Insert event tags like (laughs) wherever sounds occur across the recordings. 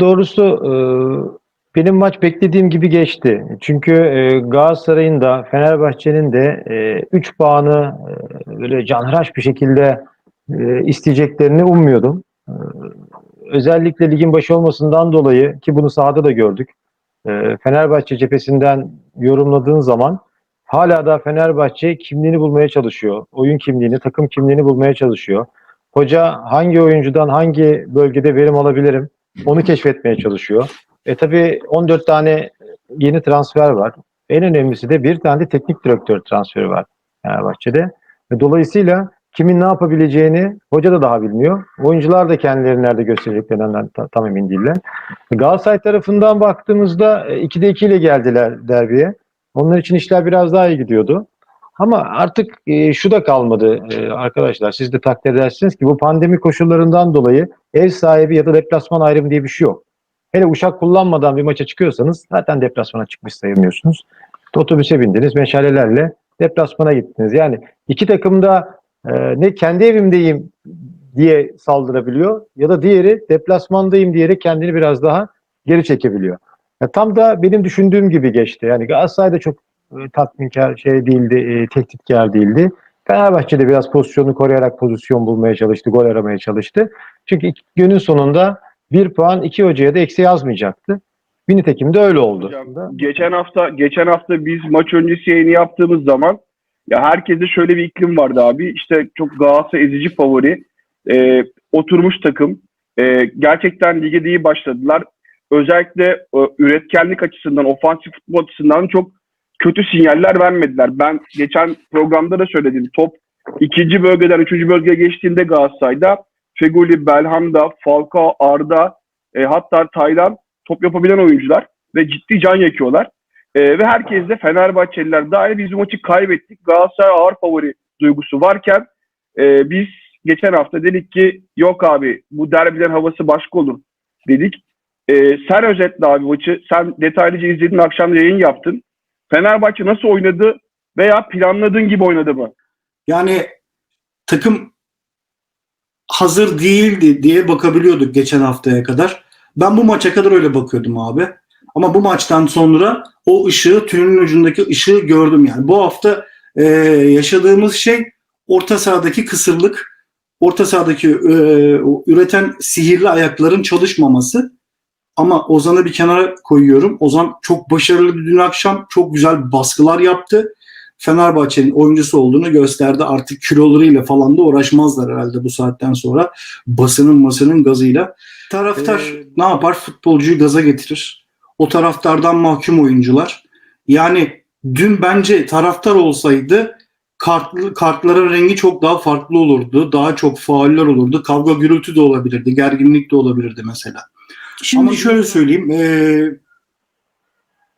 Doğrusu e, benim maç beklediğim gibi geçti. Çünkü e, Galatasaray'ın da Fenerbahçe'nin de 3 puanı e, böyle canhıraş bir şekilde e, isteyeceklerini ummuyordum. E, özellikle ligin başı olmasından dolayı ki bunu sahada da gördük. E, Fenerbahçe cephesinden yorumladığın zaman hala da Fenerbahçe kimliğini bulmaya çalışıyor. Oyun kimliğini, takım kimliğini bulmaya çalışıyor. Hoca hangi oyuncudan hangi bölgede verim alabilirim onu keşfetmeye çalışıyor. E tabi 14 tane yeni transfer var. En önemlisi de bir tane de teknik direktör transferi var Fenerbahçe'de. Dolayısıyla kimin ne yapabileceğini hoca da daha bilmiyor. Oyuncular da kendilerini nerede göstereceklerinden ta- tam emin değiller. Galatasaray tarafından baktığımızda e, 2'de 2 ile geldiler derbiye. Onlar için işler biraz daha iyi gidiyordu. Ama artık e, şu da kalmadı e, arkadaşlar. Siz de takdir edersiniz ki bu pandemi koşullarından dolayı ev sahibi ya da deplasman ayrımı diye bir şey yok. Hele uçak kullanmadan bir maça çıkıyorsanız zaten deplasmana çıkmış sayılmıyorsunuz. Otobüse bindiniz, meşalelerle deplasmana gittiniz. Yani iki takım da e, ne kendi evimdeyim diye saldırabiliyor ya da diğeri deplasmandayım diyerek kendini biraz daha geri çekebiliyor. Ya tam da benim düşündüğüm gibi geçti. Yani Galatasaray da çok tatminkar şey değildi, e, tehditkar değildi. Fenerbahçe de biraz pozisyonu koruyarak pozisyon bulmaya çalıştı, gol aramaya çalıştı. Çünkü iki- günün sonunda bir puan iki hocaya da eksi yazmayacaktı. Bir nitekim de öyle oldu. Geçen hafta geçen hafta biz maç öncesi yayını yaptığımız zaman ya herkeste şöyle bir iklim vardı abi. İşte çok Galatasaray ezici favori. Ee, oturmuş takım. Ee, gerçekten lige iyi başladılar. Özellikle e, üretkenlik açısından, ofansif futbol açısından çok kötü sinyaller vermediler. Ben geçen programda da söyledim. Top ikinci bölgeden üçüncü bölgeye geçtiğinde Galatasaray'da Feguli, Belhanda, Falcao, Arda e, hatta Taylan top yapabilen oyuncular ve ciddi can yakıyorlar. E, ve herkes de Fenerbahçeliler dahil biz maçı kaybettik. Galatasaray ağır favori duygusu varken e, biz geçen hafta dedik ki yok abi bu derbiden havası başka olur dedik. E, sen özetle abi maçı. Sen detaylıca izledin akşam yayın yaptın. Fenerbahçe nasıl oynadı veya planladığın gibi oynadı mı? Yani takım hazır değildi diye bakabiliyorduk geçen haftaya kadar. Ben bu maça kadar öyle bakıyordum abi. Ama bu maçtan sonra o ışığı, tünelin ucundaki ışığı gördüm yani. Bu hafta e, yaşadığımız şey orta sahadaki kısırlık, orta sahadaki e, üreten sihirli ayakların çalışmaması. Ama Ozan'ı bir kenara koyuyorum. Ozan çok başarılı bir dün akşam. Çok güzel baskılar yaptı. Fenerbahçe'nin oyuncusu olduğunu gösterdi. Artık kilolarıyla falan da uğraşmazlar herhalde bu saatten sonra. Basının masının gazıyla. Taraftar Ee, ne yapar? Futbolcuyu gaza getirir. O taraftardan mahkum oyuncular. Yani dün bence taraftar olsaydı kartlı, kartların rengi çok daha farklı olurdu. Daha çok fauller olurdu. Kavga gürültü de olabilirdi. Gerginlik de olabilirdi mesela. Şimdi Ama şöyle söyleyeyim. eee,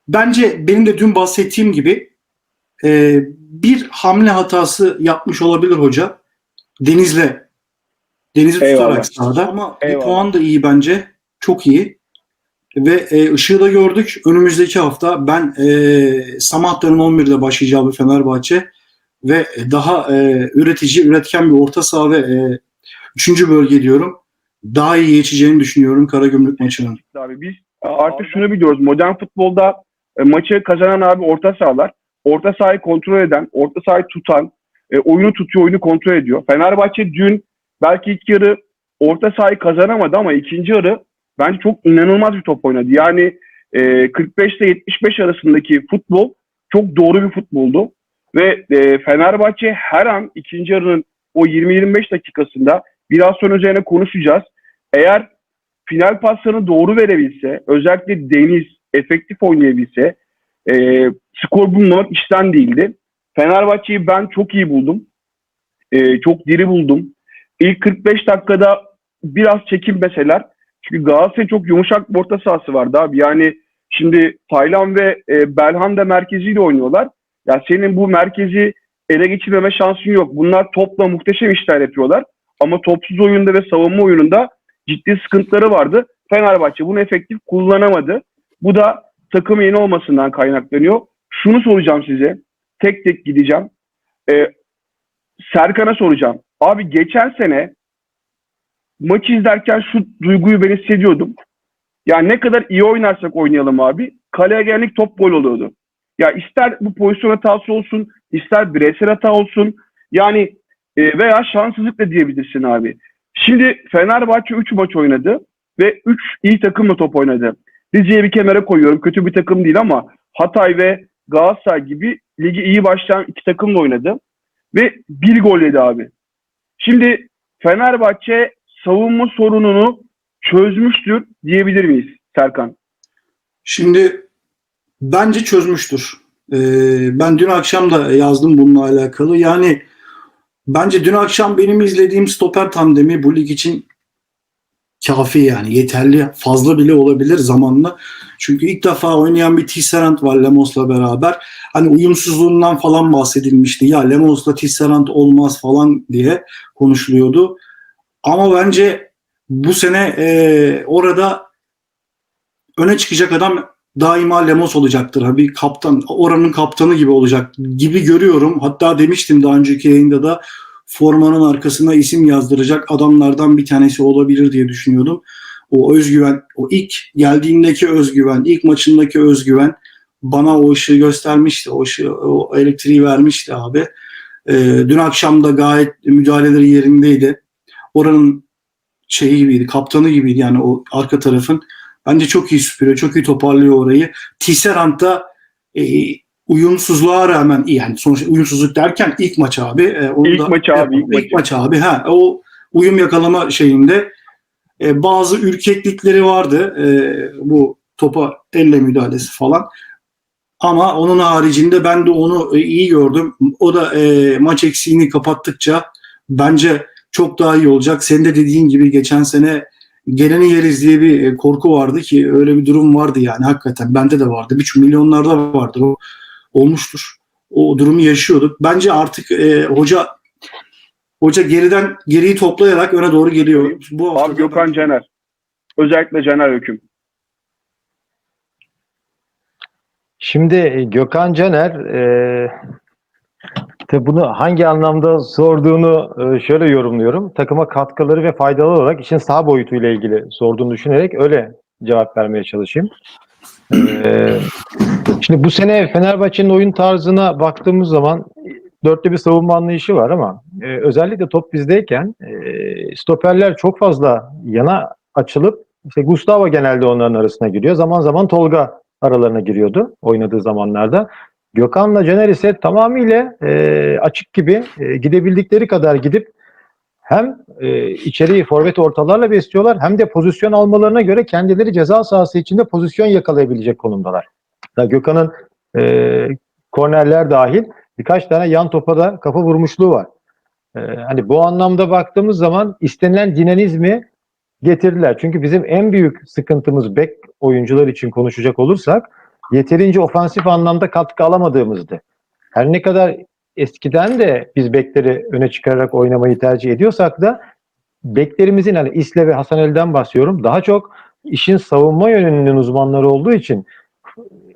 bence benim de dün bahsettiğim gibi eee, bir hamle hatası yapmış olabilir hoca. Deniz'le. Deniz'i Eyvallah. tutarak sahada. Ama bir Eyvallah. puan da iyi bence. Çok iyi. Ve e, ışığı da gördük. Önümüzdeki hafta ben e, Samatta'nın 11'de başlayacağı bir Fenerbahçe ve daha e, üretici, üretken bir orta saha ve e, üçüncü bölge diyorum. Daha iyi geçeceğini düşünüyorum Karagümrük maçının. abi. Biz artık şunu biliyoruz. Modern futbolda e, maçı kazanan abi orta sahalar. Orta sahayı kontrol eden, orta sahayı tutan, e, oyunu tutuyor, oyunu kontrol ediyor. Fenerbahçe dün belki ilk yarı orta sahayı kazanamadı ama ikinci yarı bence çok inanılmaz bir top oynadı. Yani e, 45 ile 75 arasındaki futbol çok doğru bir futboldu. Ve e, Fenerbahçe her an ikinci yarının o 20-25 dakikasında biraz sonra üzerine konuşacağız. Eğer final paslarını doğru verebilse, özellikle Deniz efektif oynayabilse, e, skor bulmamak işten değildi. Fenerbahçe'yi ben çok iyi buldum. E, çok diri buldum. İlk 45 dakikada biraz çekinmeseler, çünkü Galatasaray çok yumuşak bir orta sahası vardı abi. Yani şimdi Taylan ve e, Belhanda merkeziyle oynuyorlar. Ya senin bu merkezi ele geçirmeme şansın yok. Bunlar topla muhteşem işler yapıyorlar. Ama topsuz oyunda ve savunma oyununda ciddi sıkıntıları vardı. Fenerbahçe bunu efektif kullanamadı. Bu da takım yeni olmasından kaynaklanıyor. Şunu soracağım size. Tek tek gideceğim. Ee, Serkan'a soracağım. Abi geçen sene maçı izlerken şu duyguyu ben hissediyordum. Yani ne kadar iyi oynarsak oynayalım abi. Kaleye geldik top gol oluyordu. Ya ister bu pozisyon hatası olsun, ister bireysel hata olsun. Yani e, veya şanssızlık da diyebilirsin abi. Şimdi Fenerbahçe 3 maç oynadı ve 3 iyi takımla top oynadı. Rize'yi bir kenara koyuyorum. Kötü bir takım değil ama Hatay ve Galatasaray gibi ligi iyi başlayan iki takımla oynadı. Ve bir gol yedi abi. Şimdi Fenerbahçe savunma sorununu çözmüştür diyebilir miyiz Serkan? Şimdi bence çözmüştür. Ee, ben dün akşam da yazdım bununla alakalı. Yani bence dün akşam benim izlediğim stoper tandemi bu lig için kafi yani yeterli fazla bile olabilir zamanla. Çünkü ilk defa oynayan bir Tisserand var Lemos'la beraber. Hani uyumsuzluğundan falan bahsedilmişti. Ya Lemos'la Tisserand olmaz falan diye konuşuluyordu. Ama bence bu sene e, orada öne çıkacak adam daima Lemos olacaktır. Ha, Bir kaptan, oranın kaptanı gibi olacak gibi görüyorum. Hatta demiştim daha önceki yayında da formanın arkasına isim yazdıracak adamlardan bir tanesi olabilir diye düşünüyordum. O özgüven, o ilk geldiğindeki özgüven, ilk maçındaki özgüven bana o ışığı göstermişti. O ışığı, o elektriği vermişti abi. Ee, dün akşam da gayet müdahaleleri yerindeydi. Oranın şeyi gibiydi, kaptanı gibiydi yani o arka tarafın. Bence çok iyi süpürüyor, çok iyi toparlıyor orayı. Tisserand da e, uyumsuzluğa rağmen iyi yani sonuçta uyumsuzluk derken ilk maç abi. E, onu İlk da- maçı abi, ilk ilk maçı. maç abi. Ha, o uyum yakalama şeyinde e, bazı ürkeklikleri vardı. E, bu topa elle müdahalesi falan. Ama onun haricinde ben de onu e, iyi gördüm. O da e, maç eksiğini kapattıkça bence çok daha iyi olacak. Senin de dediğin gibi geçen sene geleni yeriz diye bir e, korku vardı ki öyle bir durum vardı yani hakikaten. Bende de vardı. Birçok milyonlarda vardır o. Olmuştur. O durumu yaşıyorduk. Bence artık e, hoca hoca geriden geriyi toplayarak öne doğru geliyor. Bu Abi Gökhan Caner. Özellikle Caner Hüküm. Şimdi Gökhan Caner e, tabii bunu hangi anlamda sorduğunu e, şöyle yorumluyorum. Takıma katkıları ve faydalı olarak işin sağ boyutuyla ilgili sorduğunu düşünerek öyle cevap vermeye çalışayım. E, şimdi bu sene Fenerbahçe'nin oyun tarzına baktığımız zaman dörtlü bir savunma anlayışı var ama e, özellikle top bizdeyken e, stoperler çok fazla yana açılıp işte Gustavo genelde onların arasına giriyor. Zaman zaman Tolga aralarına giriyordu oynadığı zamanlarda. Gökhan'la Caner ise tamamıyla e, açık gibi e, gidebildikleri kadar gidip hem e, içeriği forvet ortalarla besliyorlar hem de pozisyon almalarına göre kendileri ceza sahası içinde pozisyon yakalayabilecek konumdalar. Da Gökhan'ın e, kornerler dahil birkaç tane yan topa da kafa vurmuşluğu var. E, hani bu anlamda baktığımız zaman istenilen dinamizmi getirdiler. Çünkü bizim en büyük sıkıntımız bek oyuncular için konuşacak olursak yeterince ofansif anlamda katkı alamadığımızdı. Her ne kadar eskiden de biz bekleri öne çıkararak oynamayı tercih ediyorsak da beklerimizin hani İsle ve Hasan El'den bahsediyorum. Daha çok işin savunma yönünün uzmanları olduğu için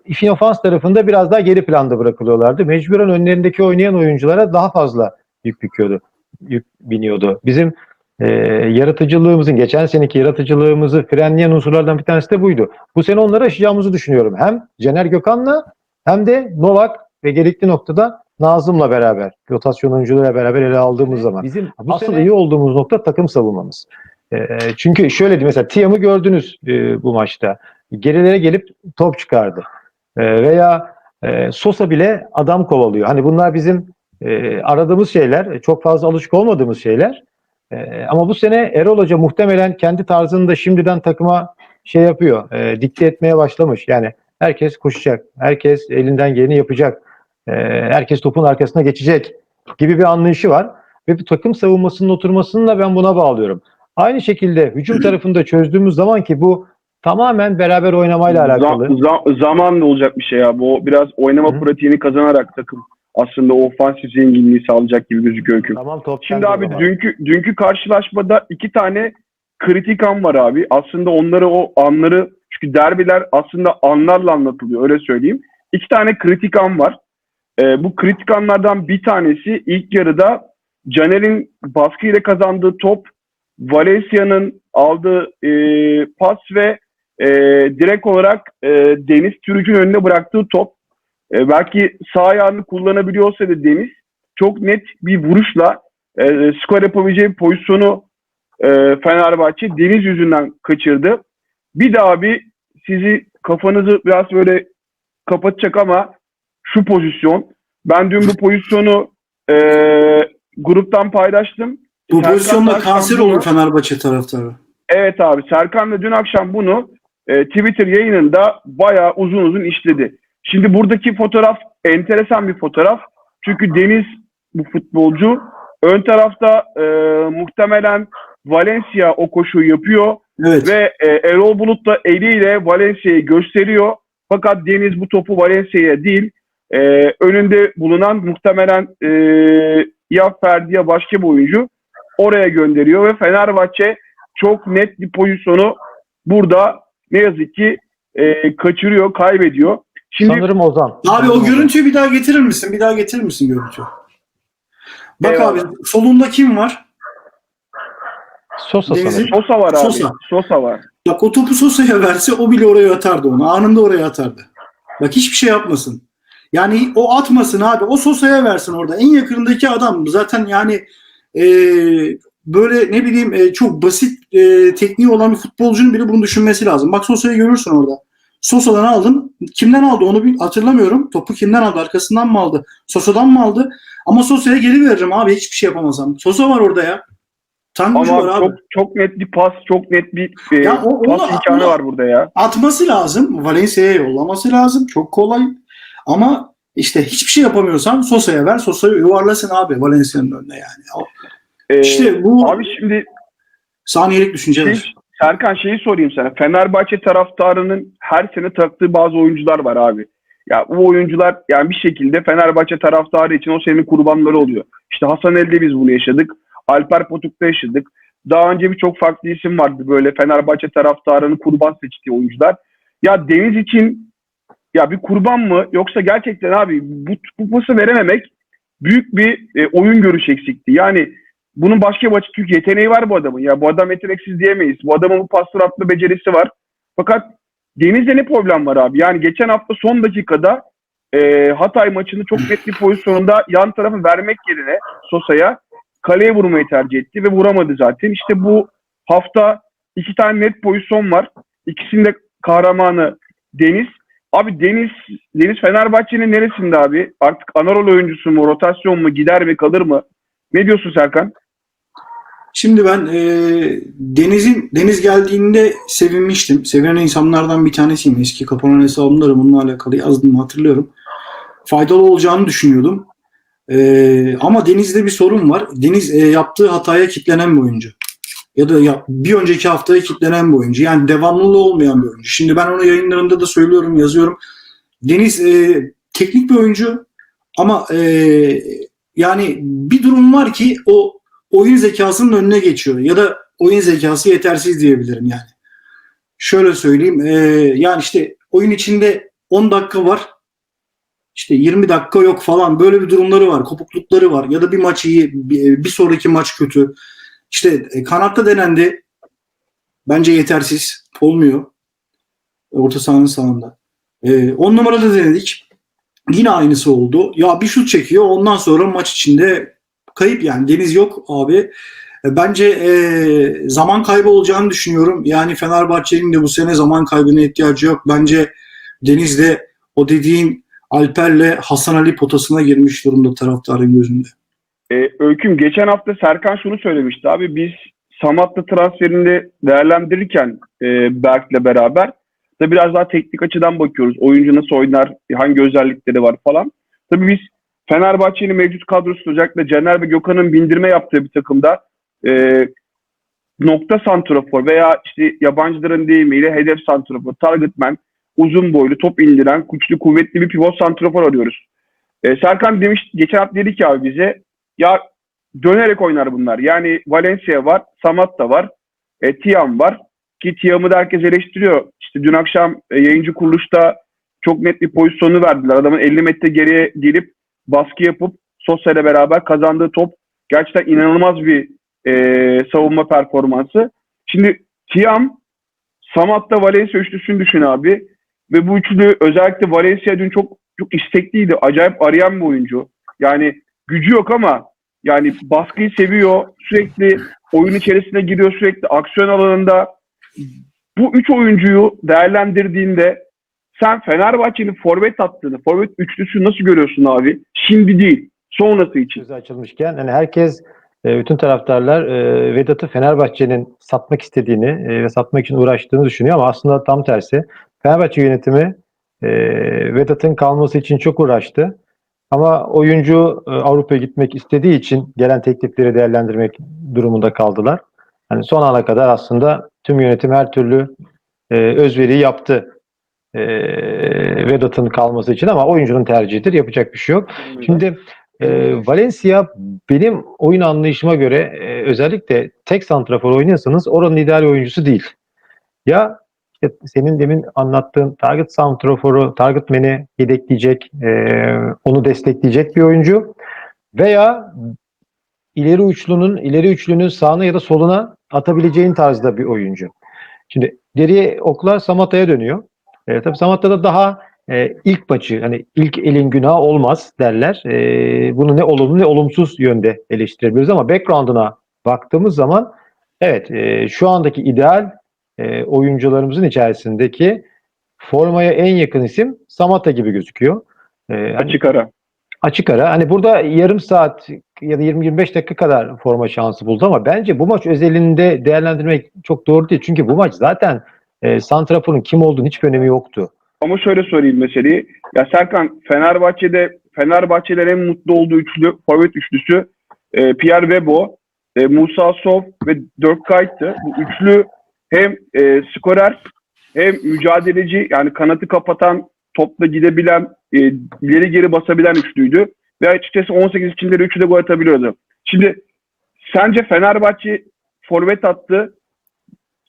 işin ofans tarafında biraz daha geri planda bırakılıyorlardı. Mecburen önlerindeki oynayan oyunculara daha fazla yük büküyordu. Yük biniyordu. Bizim e, yaratıcılığımızın, geçen seneki yaratıcılığımızı frenleyen unsurlardan bir tanesi de buydu. Bu sene onları aşacağımızı düşünüyorum. Hem Cener Gökhan'la hem de Novak ve gerekli noktada Nazım'la beraber, rotasyon oyuncularıyla beraber ele aldığımız zaman. Bizim asıl iyi olduğumuz nokta takım savunmamız. E, çünkü şöyle mesela Tiam'ı gördünüz e, bu maçta. Gerilere gelip top çıkardı. E, veya e, Sosa bile adam kovalıyor. Hani bunlar bizim e, aradığımız şeyler, çok fazla alışık olmadığımız şeyler. Ee, ama bu sene Erol Hoca muhtemelen kendi tarzını da şimdiden takıma şey yapıyor, e, dikte etmeye başlamış. Yani herkes koşacak, herkes elinden geleni yapacak, e, herkes topun arkasına geçecek gibi bir anlayışı var. Ve bu takım savunmasının oturmasını da ben buna bağlıyorum. Aynı şekilde hücum tarafında çözdüğümüz zaman ki bu tamamen beraber oynamayla alakalı. Zam- zam- zamanla olacak bir şey abi. O biraz oynama Hı. pratiğini kazanarak takım aslında o ofansif zenginliği sağlayacak gibi gözüküyor Hüküm. Tamam top Şimdi abi zaman. dünkü dünkü karşılaşmada iki tane kritik an var abi. Aslında onları o anları çünkü derbiler aslında anlarla anlatılıyor öyle söyleyeyim. İki tane kritik an var. Ee, bu kritik anlardan bir tanesi ilk yarıda Caner'in baskıyla kazandığı top, Valencia'nın aldığı e, pas ve e, direkt olarak e, Deniz Türüc'ün önüne bıraktığı top e, belki sağ ayağını kullanabiliyor olsaydı Deniz çok net bir vuruşla e, skor yapabileceği pozisyonu e, Fenerbahçe Deniz yüzünden kaçırdı. Bir daha bir sizi kafanızı biraz böyle kapatacak ama şu pozisyon. Ben dün bu pozisyonu e, gruptan paylaştım. Bu Serkan Taşkan kanser olur Fenerbahçe taraftarı. Evet abi Serkan da dün akşam bunu e, Twitter yayınında bayağı uzun uzun işledi. Şimdi buradaki fotoğraf enteresan bir fotoğraf. Çünkü Deniz bu futbolcu. Ön tarafta e, muhtemelen Valencia o koşuyu yapıyor Evet. ve e, Erol Bulut da eliyle Valencia'yı gösteriyor. Fakat Deniz bu topu Valencia'ya değil e, önünde bulunan muhtemelen e, ya Ferdi ya başka bir oyuncu oraya gönderiyor ve Fenerbahçe çok net bir pozisyonu burada ne yazık ki e, kaçırıyor, kaybediyor. Şimdi Sanırım Ozan. Abi o görüntüyü bir daha getirir misin? Bir daha getirir misin görüntüyü? Bak Eyvallah. abi solunda kim var? Sosa Deniz'in- sanırım. Sosa var abi. Sosa. Sosa, var. Bak o topu Sosa'ya (laughs) verse o bile oraya atardı onu. Anında oraya atardı. Bak hiçbir şey yapmasın. Yani o atmasın abi. O Sosa'ya versin orada. En yakınındaki adam zaten yani e, böyle ne bileyim e, çok basit e, tekniği olan bir futbolcunun bile bunu düşünmesi lazım. Bak Sosa'yı görürsün orada. Sosa'dan aldın. Kimden aldı onu bir hatırlamıyorum. Topu kimden aldı? Arkasından mı aldı? Sosa'dan mı aldı? Ama Sosa'ya geri veririm abi. Hiçbir şey yapamasam. Sosa var orada ya. Tangucu var Ama abi. çok çok net bir pas, çok net bir e, Ya o- pas onu- imkanı onu- var burada ya. atması lazım. Valencia'ya yollaması lazım. Çok kolay. Ama işte hiçbir şey yapamıyorsan Sosa'ya ver. Sosa'yı yuvarlasın abi Valencia'nın önüne yani. O- E, İşte bu abi şimdi saniyelik düşünceler. Şey, Serkan şeyi sorayım sana. Fenerbahçe taraftarının her sene taktığı bazı oyuncular var abi. Ya bu oyuncular yani bir şekilde Fenerbahçe taraftarı için o senin kurbanları oluyor. İşte Hasan Elde biz bunu yaşadık. Alper Potuk'ta yaşadık. Daha önce birçok farklı isim vardı böyle Fenerbahçe taraftarının kurban seçtiği oyuncular. Ya Deniz için ya bir kurban mı yoksa gerçekten abi bu, bu pası verememek büyük bir e, oyun görüş eksikliği. Yani bunun başka bir açı Türk yeteneği var bu adamın. Ya bu adam yeteneksiz diyemeyiz. Bu adamın bu pasör atma becerisi var. Fakat Deniz'de ne problem var abi? Yani geçen hafta son dakikada e, Hatay maçını çok net bir pozisyonda yan tarafı vermek yerine Sosa'ya kaleye vurmayı tercih etti ve vuramadı zaten. İşte bu hafta iki tane net pozisyon var. İkisinde kahramanı Deniz. Abi Deniz Deniz Fenerbahçe'nin neresinde abi? Artık ana rol oyuncusu mu, rotasyon mu, gider mi, kalır mı? Ne diyorsun Serkan? Şimdi ben e, Deniz'in Deniz geldiğinde sevinmiştim. Sevilen insanlardan bir tanesiyim. Eski kapanan hesabımda da bununla alakalı yazdım hatırlıyorum. Faydalı olacağını düşünüyordum. E, ama Deniz'de bir sorun var. Deniz e, yaptığı hataya kitlenen bir oyuncu. Ya da ya, bir önceki haftaya kitlenen bir oyuncu. Yani devamlılığı olmayan bir oyuncu. Şimdi ben onu yayınlarımda da söylüyorum, yazıyorum. Deniz e, teknik bir oyuncu ama e, yani bir durum var ki o oyun zekasının önüne geçiyor. Ya da oyun zekası yetersiz diyebilirim yani. Şöyle söyleyeyim e, yani işte oyun içinde 10 dakika var işte 20 dakika yok falan. Böyle bir durumları var kopuklukları var. Ya da bir maç iyi bir, sonraki maç kötü. İşte e, kanatta denendi. Bence yetersiz olmuyor. Orta sahanın sağında. 10 numarada denedik. Yine aynısı oldu. Ya bir şut çekiyor ondan sonra maç içinde kayıp yani Deniz yok abi. E, Bence e, zaman kaybı olacağını düşünüyorum. Yani Fenerbahçe'nin de bu sene zaman kaybına ihtiyacı yok. Bence Deniz de o dediğin Alper'le Hasan Ali potasına girmiş durumda taraftarın gözünde. Ee, Öyküm geçen hafta Serkan şunu söylemişti abi biz Samat'la transferini değerlendirirken e, Berk'le beraber da biraz daha teknik açıdan bakıyoruz. Oyuncu nasıl oynar, hangi özellikleri var falan. Tabii biz Fenerbahçe'nin mevcut kadrosu özellikle Caner ve Gökhan'ın bindirme yaptığı bir takımda e, nokta santrafor veya işte yabancıların deyimiyle hedef santrafor, target man, uzun boylu, top indiren, güçlü, kuvvetli bir pivot santrafor arıyoruz. E, Serkan demiş, geçen hafta dedi ki abi bize ya dönerek oynar bunlar. Yani Valencia var, Samat da var, e, Tiam var. Ki Tiam'ı da herkes eleştiriyor. İşte dün akşam e, yayıncı kuruluşta çok net bir pozisyonu verdiler. Adamın 50 metre geriye gelip baskı yapıp Sosa beraber kazandığı top gerçekten inanılmaz bir e, savunma performansı. Şimdi Tiam Samat'ta Valencia üçlüsünü düşün abi. Ve bu üçlü özellikle Valencia dün çok çok istekliydi. Acayip arayan bir oyuncu. Yani gücü yok ama yani baskıyı seviyor. Sürekli oyun içerisine giriyor. Sürekli aksiyon alanında. Bu üç oyuncuyu değerlendirdiğinde sen Fenerbahçe'nin forvet attığını, forvet üçlüsü nasıl görüyorsun abi? Şimdi değil, sonrası için. Sözü açılmışken hani herkes e, bütün taraftarlar e, Vedat'ı Fenerbahçe'nin satmak istediğini e, ve satmak için uğraştığını düşünüyor ama aslında tam tersi. Fenerbahçe yönetimi Vedat'ın kalması için çok uğraştı. Ama oyuncu Avrupa'ya gitmek istediği için gelen teklifleri değerlendirmek durumunda kaldılar. Hani son ana kadar aslında tüm yönetim her türlü özveriyi yaptı e, Vedat'ın kalması için ama oyuncunun tercihidir. Yapacak bir şey yok. Şimdi e, Valencia benim oyun anlayışıma göre e, özellikle tek santrafor oynuyorsanız oranın ideal oyuncusu değil. Ya işte senin demin anlattığın target santraforu, target man'i yedekleyecek, e, onu destekleyecek bir oyuncu veya ileri uçlunun, ileri üçlünün sağına ya da soluna atabileceğin tarzda bir oyuncu. Şimdi geriye oklar Samatta'ya dönüyor. E, tabii Samatta'da daha e, ilk maçı hani ilk elin günahı olmaz derler. E, bunu ne olumlu ne olumsuz yönde eleştirebiliriz ama background'una baktığımız zaman evet e, şu andaki ideal e, oyuncularımızın içerisindeki formaya en yakın isim Samatta gibi gözüküyor. E, hani Açık ara. açık ara. Hani burada yarım saat ya da 20-25 dakika kadar forma şansı buldu ama bence bu maç özelinde değerlendirmek çok doğru değil. Çünkü bu maç zaten e, Santrafor'un kim olduğunu hiçbir önemi yoktu. Ama şöyle söyleyeyim meseleyi. Ya Serkan Fenerbahçe'de Fenerbahçe'lerin en mutlu olduğu üçlü, forvet üçlüsü e, Pierre Webo, e, Musa Sov ve Dirk Kuyt'tı. Bu üçlü hem e, skorer hem mücadeleci yani kanatı kapatan, topla gidebilen, e, ileri geri basabilen üçlüydü. Ve açıkçası 18 içinde de üçü de gol atabiliyordu. Şimdi sence Fenerbahçe forvet attı.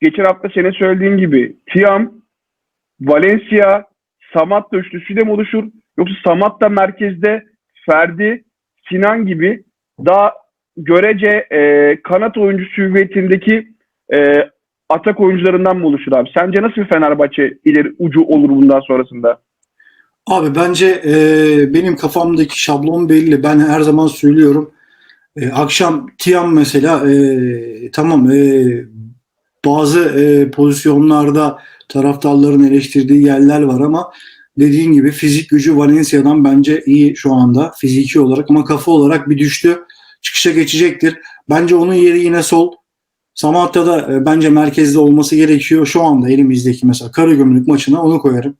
Geçen hafta senin söylediğin gibi Tiam, Valencia, Samatta üçlüsüyle mi oluşur? Yoksa Samatta merkezde Ferdi, Sinan gibi daha görece e, kanat oyuncusu hüviyetindeki e, atak oyuncularından mı oluşur abi? Sence nasıl bir Fenerbahçe ileri ucu olur bundan sonrasında? Abi bence e, benim kafamdaki şablon belli. Ben her zaman söylüyorum. E, akşam Tiam mesela e, tamam e, bazı e, pozisyonlarda taraftarların eleştirdiği yerler var ama dediğin gibi fizik gücü Valencia'dan bence iyi şu anda fiziki olarak ama kafa olarak bir düştü. Çıkışa geçecektir. Bence onun yeri yine sol. Samatta'da e, bence merkezde olması gerekiyor. Şu anda elimizdeki mesela Karagümrük maçına onu koyarım.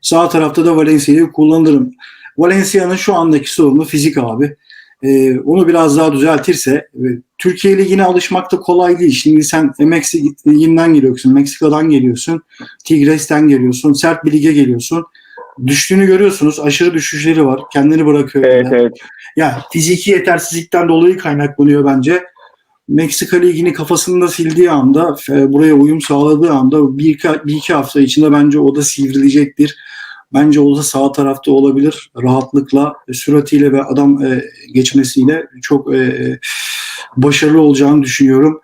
Sağ tarafta da Valencia'yı kullanırım. Valencia'nın şu andaki sorunu fizik abi. Ee, onu biraz daha düzeltirse e, Türkiye Ligi'ne alışmak da kolay değil. Şimdi sen MX Ligi'nden geliyorsun, Meksika'dan geliyorsun, Tigres'ten geliyorsun, sert bir lige geliyorsun. Düştüğünü görüyorsunuz. Aşırı düşüşleri var. Kendini bırakıyor. Evet yani. evet. Ya fiziki yetersizlikten dolayı kaynaklanıyor bence. Meksika Ligi'ni kafasında sildiği anda, e, buraya uyum sağladığı anda bir bir iki hafta içinde bence o da sivrilecektir. Bence o da sağ tarafta olabilir. Rahatlıkla, e, süratiyle ve adam e, geçmesiyle çok e, başarılı olacağını düşünüyorum.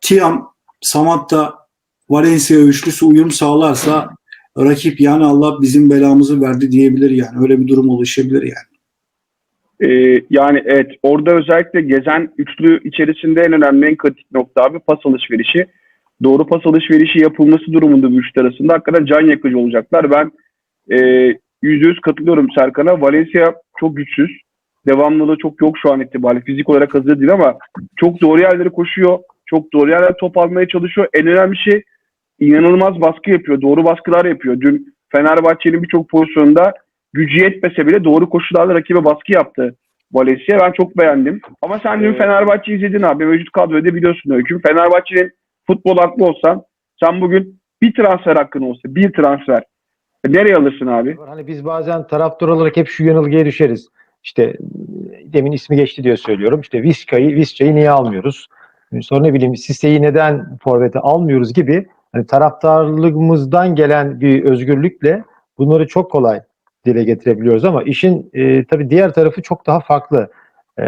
Tiam, Samatta, Valencia üçlüsü uyum sağlarsa rakip yani Allah bizim belamızı verdi diyebilir yani. Öyle bir durum oluşabilir yani. Ee, yani evet orada özellikle gezen üçlü içerisinde en önemli en kritik nokta abi pas alışverişi. Doğru pas alışverişi yapılması durumunda bu üçlü arasında hakikaten can yakıcı olacaklar. Ben e, yüzde yüz katılıyorum Serkan'a. Valencia çok güçsüz. Devamlılığı çok yok şu an itibariyle. Fizik olarak hazır değil ama çok doğru yerlere koşuyor. Çok doğru yerlere top almaya çalışıyor. En önemli şey inanılmaz baskı yapıyor. Doğru baskılar yapıyor. Dün Fenerbahçe'nin birçok pozisyonunda gücü yetmese bile doğru koşullarla rakibe baskı yaptı Valencia. Ben çok beğendim. Ama sen dün Evet. Fenerbahçe izledin abi. Mevcut kadroyu da biliyorsun Öyküm. Fenerbahçe'nin futbol aklı olsan sen bugün bir transfer hakkın olsa bir transfer. Nereye alırsın abi? Hani biz bazen taraftar olarak hep şu yanılgıya düşeriz. İşte demin ismi geçti diye söylüyorum. İşte Vizca'yı, Vizca'yı niye almıyoruz? Sonra ne bileyim Sise'yi neden forvete almıyoruz gibi hani taraftarlığımızdan gelen bir özgürlükle bunları çok kolay dile getirebiliyoruz ama işin e, tabii diğer tarafı çok daha farklı. E,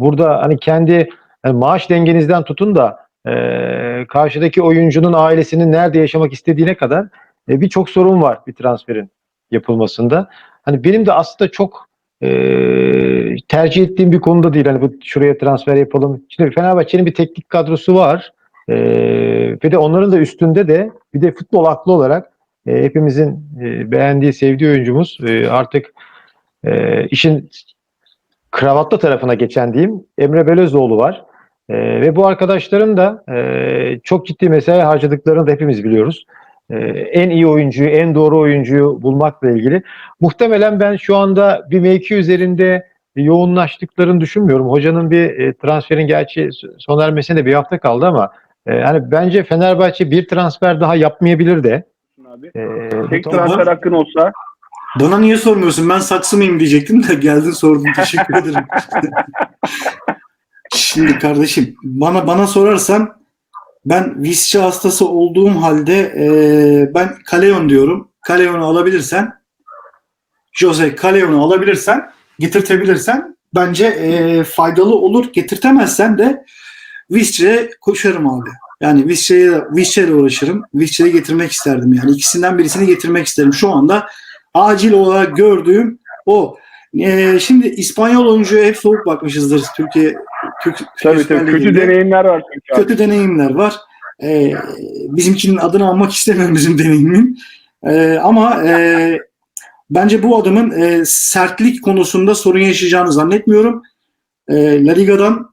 burada hani kendi yani maaş dengenizden tutun da e, karşıdaki oyuncunun ailesinin nerede yaşamak istediğine kadar e, birçok sorun var bir transferin yapılmasında. Hani benim de aslında çok e, tercih ettiğim bir konuda değil. Hani bu şuraya transfer yapalım. Şimdi Fenerbahçe'nin bir teknik kadrosu var. E, ve de onların da üstünde de bir de futbol aklı olarak e, hepimizin e, beğendiği, sevdiği oyuncumuz e, artık e, işin kravatlı tarafına geçen diyeyim Emre Belözoğlu var. E, ve bu arkadaşların da e, çok ciddi mesai harcadıklarını da hepimiz biliyoruz. E, en iyi oyuncuyu, en doğru oyuncuyu bulmakla ilgili. Muhtemelen ben şu anda bir mevki üzerinde yoğunlaştıklarını düşünmüyorum. Hocanın bir e, transferin gerçi sona ermesine de bir hafta kaldı ama e, hani bence Fenerbahçe bir transfer daha yapmayabilir de. Abi. E, Tek transfer hakkın olsa Bana niye sormuyorsun? Ben saksı mıyım diyecektim de geldin sordun. Teşekkür ederim. (laughs) Şimdi kardeşim bana bana sorarsan ben Visca hastası olduğum halde e, ben Kaleon diyorum. Kaleon'u alabilirsen Jose Kaleon'u alabilirsen getirtebilirsen bence e, faydalı olur. Getirtemezsen de Visca'ya koşarım abi. Yani Visca'ya Visca'ya uğraşırım. Visca'yı getirmek isterdim yani. ikisinden birisini getirmek isterim. Şu anda acil olarak gördüğüm o. Ee, şimdi İspanyol oyuncuya hep soğuk bakmışızdır Türkiye Türk tabii Süper tabii kötü deneyimler var çünkü. kötü deneyimler var. Ee, bizimkinin adını almak istemiyorum bizim deneyimin. Ee, ama e, bence bu adamın e, sertlik konusunda sorun yaşayacağını zannetmiyorum. E, La Liga'dan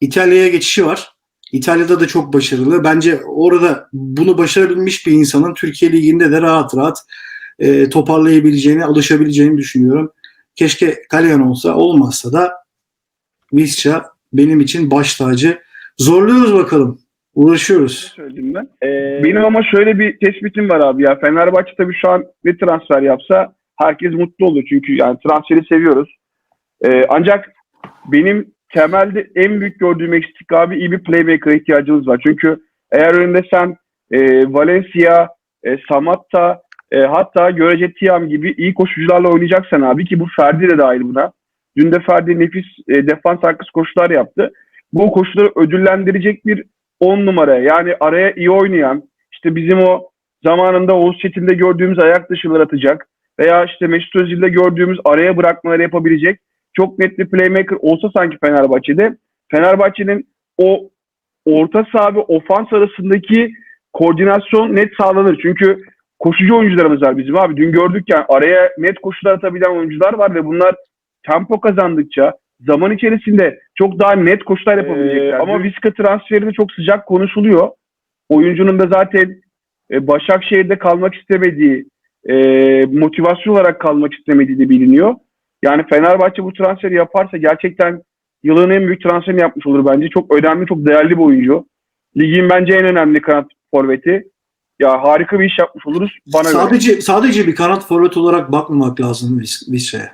İtalya'ya geçişi var. İtalya'da da çok başarılı. Bence orada bunu başarabilmiş bir insanın Türkiye Ligi'nde de rahat rahat e, toparlayabileceğini, alışabileceğini düşünüyorum. Keşke Kalyan olsa, olmazsa da Visca benim için baş tacı. Zorluyoruz bakalım. Uğraşıyoruz. söyledim ben. Benim ama şöyle bir tespitim var abi ya. Fenerbahçe tabii şu an bir transfer yapsa herkes mutlu olur. Çünkü yani transferi seviyoruz. Ee, ancak benim temelde en büyük gördüğüm eksiklik abi iyi bir playmaker'a ihtiyacımız var. Çünkü eğer önünde sen e, Valencia, e, Samatta e, hatta görece Tiam gibi iyi koşucularla oynayacaksan abi ki bu Ferdi de dahil buna. Dün de Ferdi nefis e, defans arkası koşular yaptı. Bu koşuları ödüllendirecek bir 10 numara yani araya iyi oynayan işte bizim o zamanında Oğuz Çetin'de gördüğümüz ayak dışılar atacak veya işte Mesut Özil'de gördüğümüz araya bırakmaları yapabilecek çok net bir playmaker olsa sanki Fenerbahçe'de Fenerbahçe'nin o orta saha ve ofans arasındaki koordinasyon net sağlanır. Çünkü koşucu oyuncularımız var bizim abi. Dün gördük yani araya net koşular atabilen oyuncular var ve bunlar tempo kazandıkça zaman içerisinde çok daha net koşular yapabilecekler. ama Vizca transferi de çok sıcak konuşuluyor. Oyuncunun da zaten e, Başakşehir'de kalmak istemediği, e, motivasyon olarak kalmak istemediği de biliniyor. Yani Fenerbahçe bu transferi yaparsa gerçekten yılın en büyük transferini yapmış olur bence. Çok önemli, çok değerli bir oyuncu. Ligin bence en önemli kanat forveti. Ya harika bir iş yapmış oluruz bana göre. Sadece sadece bir kanat forvet olarak bakmamak lazım Vis- Visca'ya.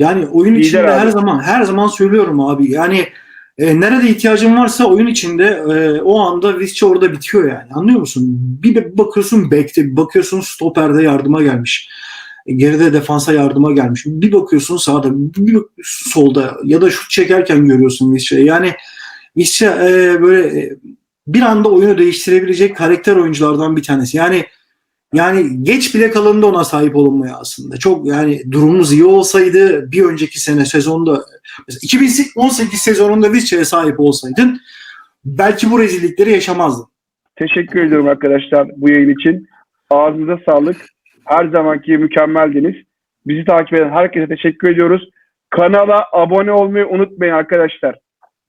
Yani oyun Lider içinde abi. her zaman her zaman söylüyorum abi. Yani e, nerede ihtiyacın varsa oyun içinde e, o anda Visca orada bitiyor yani. Anlıyor musun? Bir bakıyorsun bekte, bir bakıyorsun stoperde yardıma gelmiş. E, Geride defansa yardıma gelmiş. Bir bakıyorsun sağda, bir bakıyorsun solda ya da şut çekerken görüyorsun Visca'yı. Yani Visca e, böyle e, bir anda oyunu değiştirebilecek karakter oyunculardan bir tanesi. Yani yani geç bile kalındı ona sahip olunmaya aslında. Çok yani durumumuz iyi olsaydı bir önceki sene sezonda mesela 2018 sezonunda Visca'ya sahip olsaydın belki bu rezillikleri yaşamazdın. Teşekkür ediyorum arkadaşlar bu yayın için. Ağzınıza sağlık. Her zamanki mükemmeldiniz. Bizi takip eden herkese teşekkür ediyoruz. Kanala abone olmayı unutmayın arkadaşlar.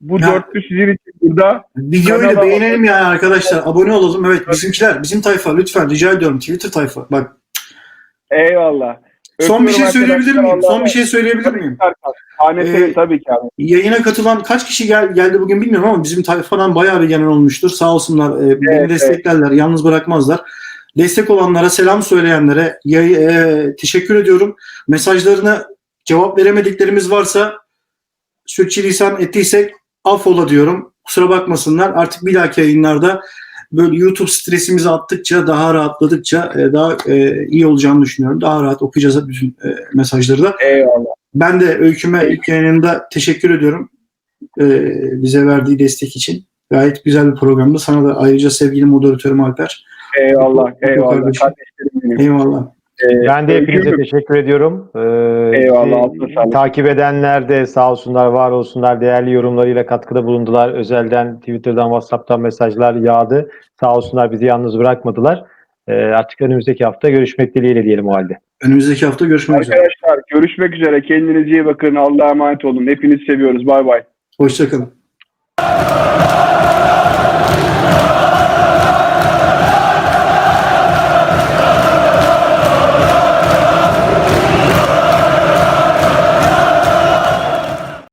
Bu Ya. dörtlü sizin için burada. Videoyu da beğenelim yani arkadaşlar. Abone olalım. Evet bizimkiler, bizim tayfa lütfen rica ediyorum. Twitter tayfa. Bak Eyvallah. son bir şey söyleyebilir miyim? Son bir şey söyleyebilir miyim? Ee, tabii ki abi. Yayına katılan kaç kişi gel, geldi bugün bilmiyorum ama bizim tayfadan bayağı bir gelen olmuştur. Sağ olsunlar. e, beni Evet, desteklerler. Yalnız bırakmazlar. Destek olanlara, selam söyleyenlere yay- e, teşekkür ediyorum. Mesajlarına cevap veremediklerimiz varsa sürçülisan ettiysek affola diyorum. Kusura bakmasınlar. Artık bir dahaki yayınlarda böyle YouTube stresimizi attıkça, daha rahatladıkça e, daha e, iyi olacağını düşünüyorum. Daha rahat okuyacağız bütün e, mesajları da. Eyvallah. Ben de Öyküm'e ilk yayınında teşekkür ediyorum. Bize verdiği destek için. Gayet güzel bir programdı. Sana da ayrıca sevgili moderatörüm Alper. Eyvallah, eyvallah. kardeşim. Kardeşlerim benim. Eyvallah. Ee, Ben de hepinize Öykü'cüm, teşekkür ediyorum. Ee, Eyvallah, sağlık. Takip edenler de sağ olsunlar, var olsunlar. Değerli yorumlarıyla katkıda bulundular. Özelden, Twitter'dan, WhatsApp'tan mesajlar yağdı. Sağ olsunlar bizi yalnız bırakmadılar. Ee, artık önümüzdeki hafta görüşmek dileğiyle diyelim o halde. Önümüzdeki hafta görüşmek üzere. Arkadaşlar görüşmek üzere. Kendinize iyi bakın. Allah'a emanet olun. Hepinizi seviyoruz. Bay bay. Hoşçakalın.